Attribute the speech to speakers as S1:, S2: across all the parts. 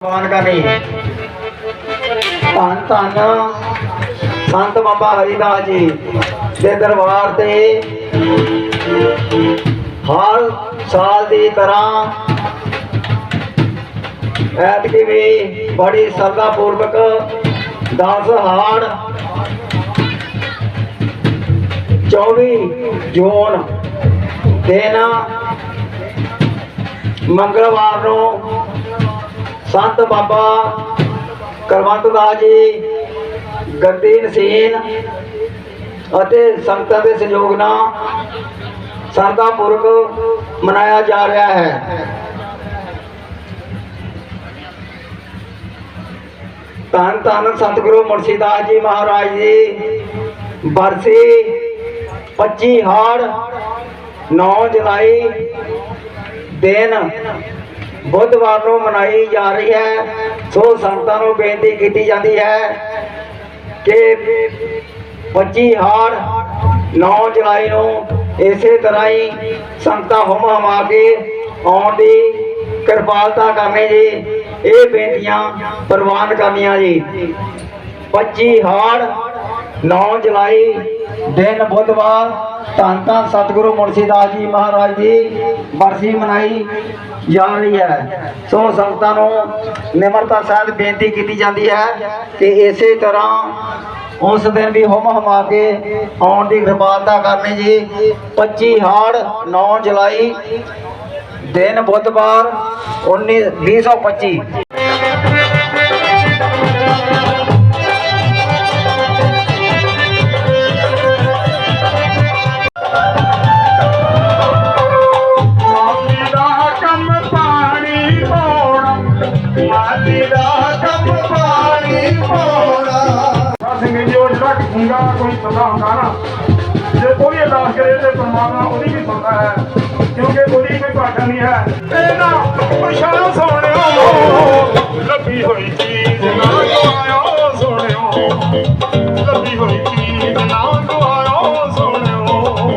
S1: ਮਾਨ ਕਰੀ ਧੰਨ ਧੰਨ ਸੰਤ ਬਾਬਾ ਹਰੀਦਾਸ ਜੀ ਦੇ ਦਰਬਾਰ ਤੇ ਹਰ ਸਾਲ ਦੀ ਤਰ੍ਹਾਂ ਐਤਕੀ ਵੀ ਬੜੀ ਸਰਦਾ ਪੂਰਵਕ 10 ਹਾੜ 24 ਜੂਨ ਦਿਨ ਮੰਗਲਵਾਰ ਨੂੰ ਸੰਤ ਬਾਬਾ ਕਰਵੰਤ ਦਾਸ ਜੀ ਗੱਦੀ ਨਸੀਨ ਅਤੇ ਸੰਗਤਾਂ ਦੇ ਸਹਿਯੋਗ ਨਾਲ ਸਰਦਾ ਪੁਰਖ ਮਨਾਇਆ ਜਾ ਰਿਹਾ ਹੈ। ਧੰਨ ਧੰਨ ਸਤਿਗੁਰੂ ਮੁਰਸ਼ਿਦਾਸ ਜੀ ਮਹਾਰਾਜ ਜੀ, ਬਰਸੀ 25 ਹਾੜ 9 ਜੁਲਾਈ ਦਿਨ ਬੁੱਧਵਾਰ ਨੂੰ ਮਨਾਈ ਜਾ ਰਹੀ ਹੈ। ਸੋ ਸੰਗਤਾਂ ਨੂੰ ਬੇਨਤੀ ਕੀਤੀ ਜਾਂਦੀ ਹੈ ਕਿ 25 ਹਾੜ 9 ਜੁਲਾਈ ਨੂੰ ਇਸੇ ਤਰ੍ਹਾਂ ਹੀ ਸੰਗਤਾਂ ਹੁਮ ਹਮਾ ਕੇ ਆਉਣ ਦੀ ਕਿਰਪਾਲਤਾ ਕਰਨੀ ਜੀ। ਇਹ ਬੇਨਤੀਆਂ ਪ੍ਰਵਾਨ ਕਰਨੀਆਂ ਜੀ। 25 ਹਾੜ 9 ਜੁਲਾਈ, ਦਿਨ ਬੁੱਧਵਾਰ ਧੰਨ ਧੰਨ ਸਤਿਗੁਰੂ ਮੁਰਸ਼ਿਦਾਸ ਜੀ ਮਹਾਰਾਜ ਦੀ ਬਰਸੀ ਮਨਾਈ ਜਾ ਰਹੀ ਹੈ। ਸੋ ਸੰਗਤਾਂ ਨੂੰ ਨਿਮਰਤਾ ਸਹਿਤ ਬੇਨਤੀ ਕੀਤੀ ਜਾਂਦੀ ਹੈ ਕਿ ਇਸੇ ਤਰ੍ਹਾਂ ਉਸ ਦਿਨ ਵੀ ਹੁਮ ਹਮਾ ਕੇ ਆਉਣ ਦੀ ਕਿਰਪਾਲਤਾ ਕਰਨੀ ਜੀ। 25 ਹਾੜ 9 ਜੁਲਾਈ ਦਿਨ ਬੁੱਧਵਾਰ 19 2025
S2: ਜਿਹੜਾ ਗੁੰਗਾ ਕੋਈ ਸਦਾ ਹੁੰਦਾ ਨਾ। ਜੇ ਕੋਈ ਅਰਦਾਸ ਕਰੇ ਤੇ ਪਰਮਾਤਮਾ ਉਹਦੀ ਵੀ ਸੁਣਦਾ ਹੈ, ਕਿਉਂਕਿ ਉਹਦੀ ਕੋਈ ਭਾਸ਼ਾ ਨਹੀਂ ਹੈ। ਇਹ ਨਾ ਪਛਾਣ ਸੋਹਣਿਓ ਲੱਭੀ ਹੋਈ ਚੀਜ਼ ਨਾ ਗਵਾਇਓ ਸੋਹਣਿਓ ਲੱਭੀ ਹੋਈ ਚੀਜ਼ ਨਾ ਗਵਾਇਓ ਸੋਹਣਿਓ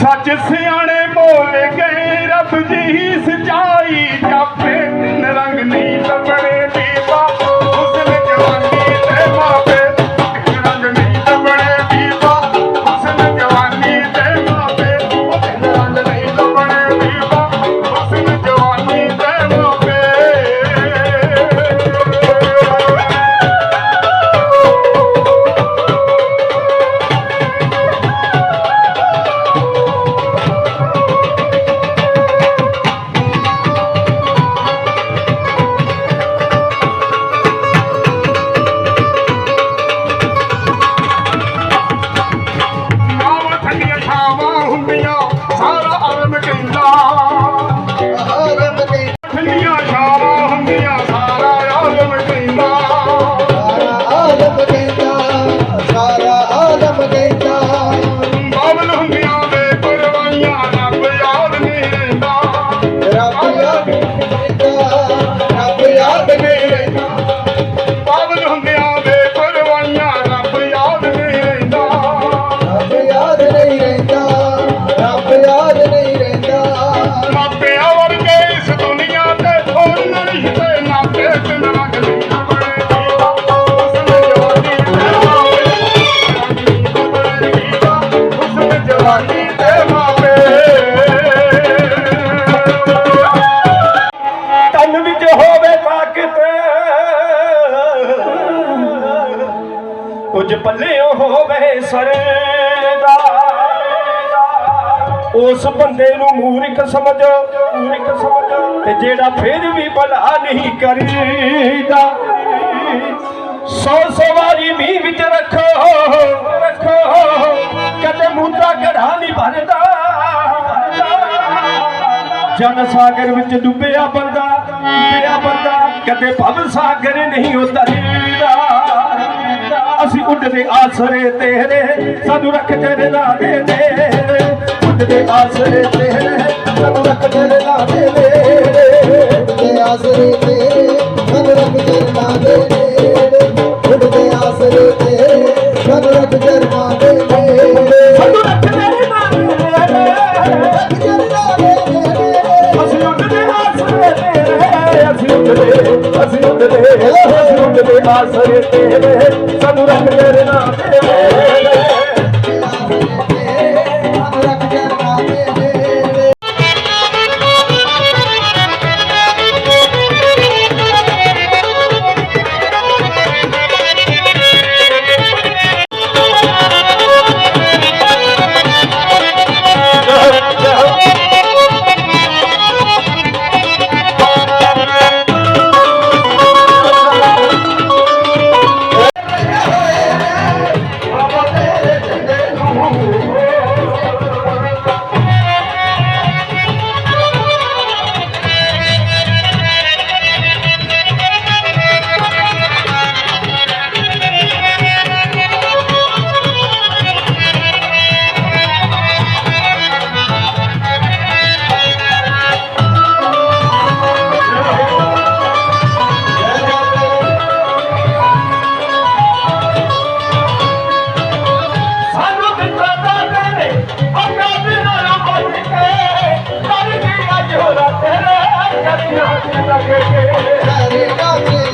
S2: ਸੱਚ ਸਿਆਣੇ ਬੋਲ ਗਏ ਰੱਬ ਜੀ ਸਚਾਈ ਜਾਪੇ। ਉਸ ਬੰਦੇ ਨੂੰ ਮੂਰਖ ਸਮਝੋ ਮੂਰਖ ਸਮਝੋ। ਤੇ ਜਿਹੜਾ ਫਿਰ ਵੀ ਭਲਾ ਨਹੀਂ ਕਰੀਦਾ, ਸੌ ਸਵਾਰੀ ਵੀ ਵਿੱਚ ਰੱਖੋ ਰੱਖੋ। ਕਦੇ ਮੁੰਡਾ ਘੜਾ ਨਹੀਂ ਭਰਦਾ। ਜਨ ਸਾਗਰ ਵਿੱਚ ਡੁੱਬਿਆ ਬੰਦਾ ਡੁੱਬਿਆ ਬੰਦਾ, ਕਦੇ ਭਵ ਸਾਗਰ ਨਹੀਂ ਉਤਰਦਾ ਅਸੀਂ ਉੱਡਦੇ ਆਸਰੇ ਤੇਰੇ, ਸਾਨੂੰ ਰੱਖ ਤੇਰੇ ਨਾਂ ਦੇ ਦੇ ਉੱਡਦੇ ਆਸਰੇ ਤੇਰੇ ਦੇ ਦੇ
S3: ਆਸਰੇ ਤੇਰੇ ਰੱਬ ਆਸਰੇ ਤੇਰੇ ਰੱਬ
S2: ਸਾਨੂੰ ਰੱਖ ਤੇਰੇ ਅਸੀਂ ਉੱਡਦੇ ਆਸਰੇ ਤੇਰੇ ਅਸੀਂ ਉੱਡਦੇ ਅਸੀਂ
S4: ਲੁੱਟਦੇ ਅਸੀਂ ਲੁੱਟਦੇ ਆਸਰੇ ਤੇਰੇ ਸਾਨੂੰ ਰੱਖ ਤੇਰੇ ਨਾਂ ਤੇ ਕਰੀਆਂ ਤੇ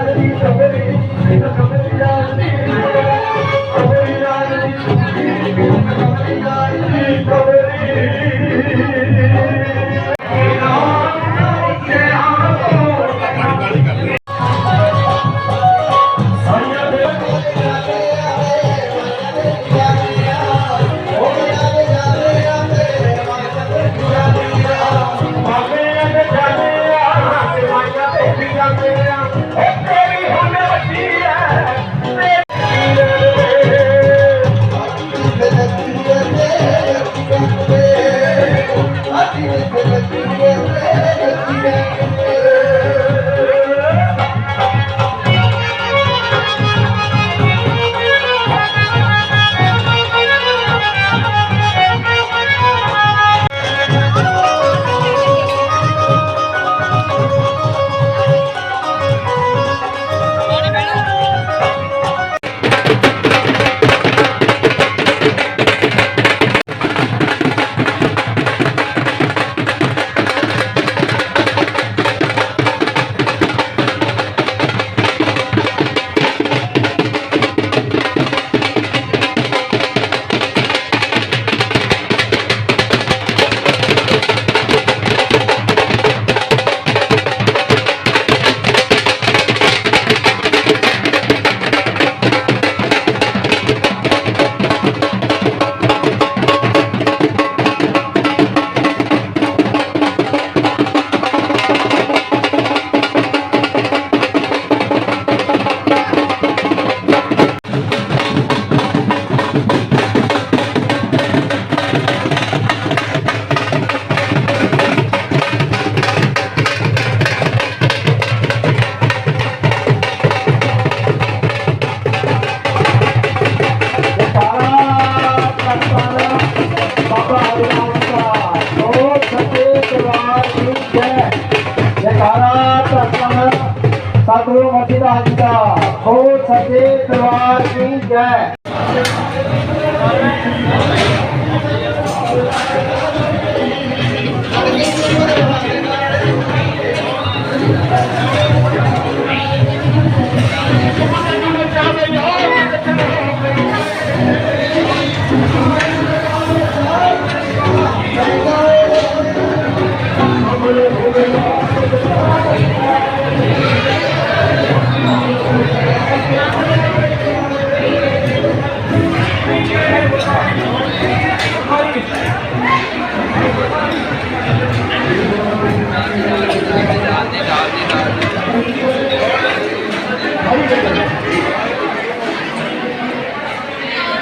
S4: ਸਤਿਗੁਰੂ ਦਾ ਹੋ ਸੱਚੇ ਦਰਬਾਰ ਦੀ ਜੈ।